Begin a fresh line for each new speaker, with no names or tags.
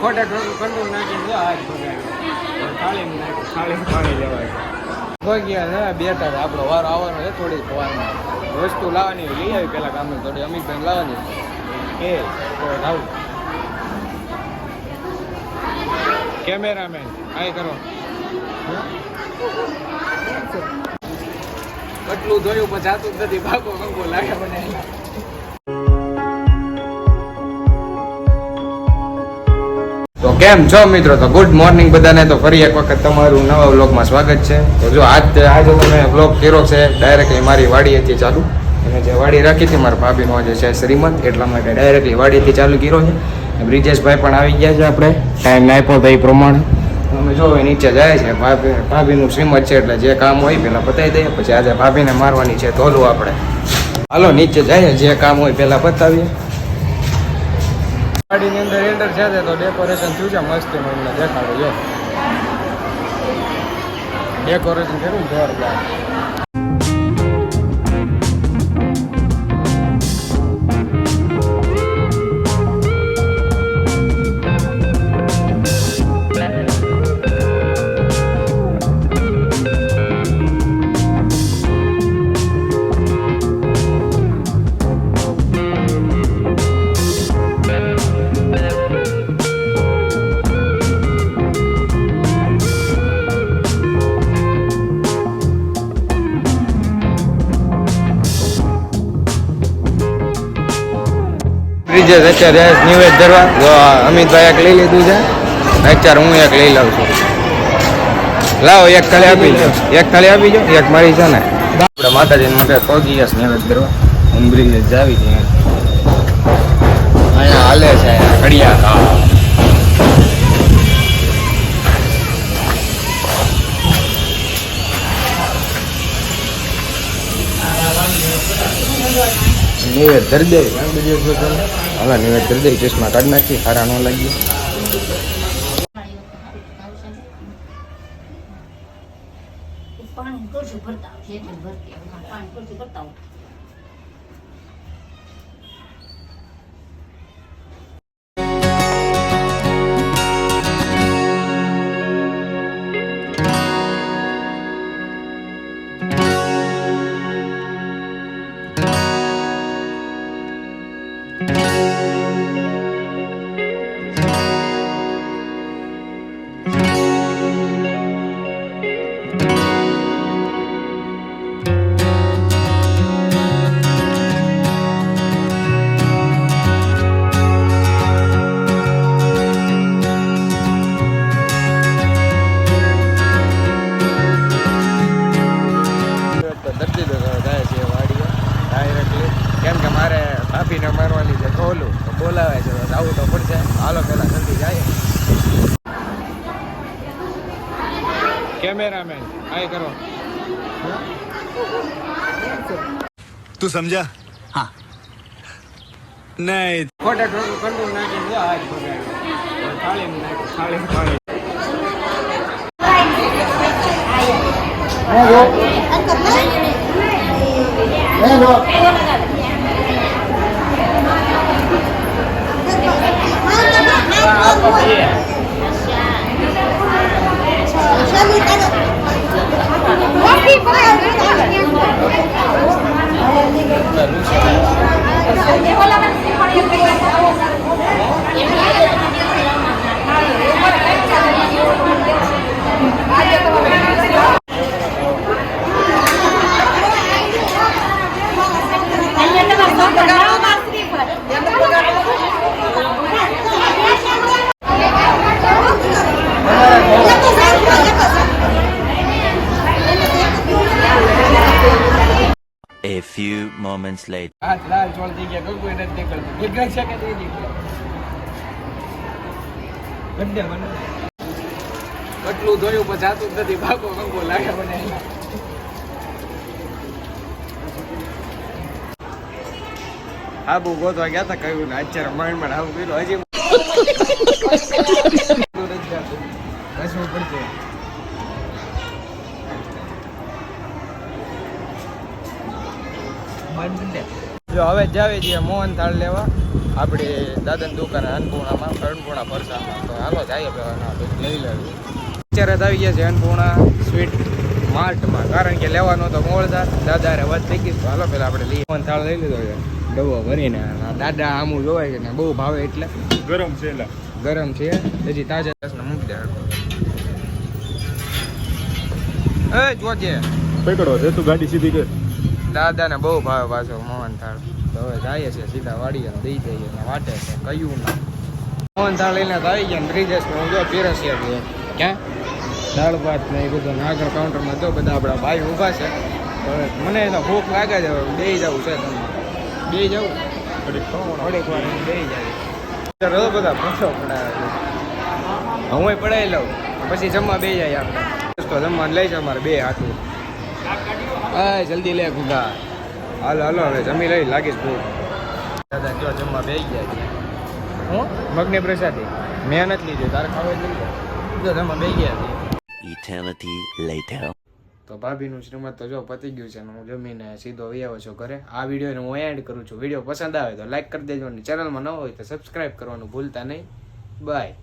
ખોટા કંટ્રોલ નાખીને જો હાથ ભગાવ્યો નાખ્યું પાણી લેવાય. ભગ્યા ને બેઠા આપણો વાર આવવાનો છે થોડી વારમાં. વસ્તુ લાવવાની લઈ આવી પેલા કામે થોડી અમિતભાઈ લાવવાની એ તો લાવ. કેમેરામેન આય કરો. કેટલું જોયું પણ જાતું જ નથી. બાપો કંકો લાગે. કેમ છો મિત્રો? તો ગુડ મોર્નિંગ બધાને. તો ફરી એક વખત તમારું નવા વ્લોગમાં સ્વાગત છે. તો જો આજ આજે તમે વ્લોગ કર્યો છે ડાયરેક્ટલી મારી વાડીએથી ચાલુ. અને જે વાડી રાખી હતી મારા ભાભીનો આજે છે શ્રીમંત એટલા માટે ડાયરેક્ટલી વાડીએથી ચાલુ કર્યો છે. બ્રિજેશભાઈ પણ આવી ગયા છે આપણે. ટાઈમ આપ્યો તો એ પ્રમાણે અમે જો એ નીચે જાય છે. ભાભી ભાભીનું શ્રીમંત છે એટલે જે કામ હોય પહેલાં પતાવી દઈએ. પછી આજે ભાભીને મારવાની છે તોલું આપણે. હાલો નીચે જાય જે કામ હોય પહેલાં પતાવીએ. ગાડીની અંદર એન્ટર છે તો ડેકોરેશન થયું છે, મસ્ત મને દેખાડો, જો. ડેકોરેશન કર્યું ને જોરદાર બ્રિજેશ અત્યારે નિવેદ ધરવા જો અમિતભાઈ એક લઈ લીધું છે. અત્યારે હું એક લઈ લઉં છું. લાવો એક થાળી આપી દો. એક થાળી આપી દો. એક મારી છે ને. આપણે માતાજી માટે પગી જશ નિવેદ ધરવા હું બ્રિજેશ જાવી છે. અહીંયા હાલે છે અહીંયા નિવેદ ધરી દે. હવે નિવેદ ધરી દે ચશ્મા કાઢી નાખી, હારા ન લાગી
પાણી કરશું ભરતા પાણી કરશું ભરતા
દર્દી આંટા મારવાની છે. ખોલું તો બોલાવે છે. તો આવું તો પડશે. હાલો પેલા જલ્દી જાય. કેમેરામેન આય કરો.
તું સમજા? હા. નહીં.
ખોટા ખોટું કંટ્રોલ નાખી આજ બગાડ્યો
Gracias. Few moments later.
હાથ લાલ ચોળ થઈ ગયા. કોઈ નથી નીકળતું નીકળે છે નહીં નીકળે ગड्ढे બને કેટલું જોયું પણ જાતું જ નથી. ભાગો કંકો લાગે મને આબુ ગોતવા ગયા હતા કહ્યું ને અત્યારે માંડ આવું કર્યું. હજી જાતું. પડશે જો હવે જાવી દઈએ મોહન થાળ લેવા. આપણી દાદાની દુકાને અન્નપૂર્ણામાં અન્નપૂર્ણા ફરસામાં તો હાલો જઈએ લઈ લેવી. અત્યારે જ આવી ગયા છે અન્નપૂર્ણા સ્વીટ માર્ટમાં. કારણ કે લેવાનો તો મોળદાર દાદા રે વાત થઈ ગઈ. તો હાલો પેલા આપણે લઈએ. મોહન થાળ લઈ લીધો છે. ડબ્બો ભરીને. દાદા આમું જોવાય છે ને બહુ ભાવે એટલે.
ગરમ છે
ગરમ છે. હજી તાજા મૂકી દે એ જોજે
પકડો છે તું ગાડી સીધી કર
દાદાને બહુ ભાવે પાછો મોહન થાળ. તો હવે જાય છે સીધા વાડીએ ને દઈ જઈએ ને વાટે છે કયું ના. મોહન થાળ લઈને આવી ગયા ને બ્રિજેશ ને હું જો પીરસ્યા છે ક્યાં? દાળ ભાત ને એ બધું ને આગળ કાઉન્ટરમાં જો બધા આપણા ભાઈ ઊભા છે. હવે મને તો ભૂખ લાગે છે બે જવું છે તમને. બે જવું થોડીક વાર બે જાય બધા પૂછો પડાવે છે. હું પડાવી લઉં પછી જમવા બે જાય આપણે. તો જમવાનું લઈ જાય મારે બે હાથું. હા જલ્દી લે ગુગા હાલો હાલો હવે જમી લઈ લાગીશ ભૂખ. દાદા જો જમવા બે ગયા છે? હું? મગની પ્રસાદી. મેં નથી લીધી તારે ખાવા જ નહીં જો જમવા બે ગયા છે.
Eternity later.
તો ભાભીનું શ્રીમત તો જો પતી ગયું છે હું જમીને સીધો આવી આવ્યો છું ઘરે. આ વિડીયોને હું એડ કરું છું. વીડિયો પસંદ આવે તો લાઈક કરી દેજો અને ચેનલમાં ન હોય તો સબસ્ક્રાઈબ કરવાનું ભૂલતા નહીં. બાય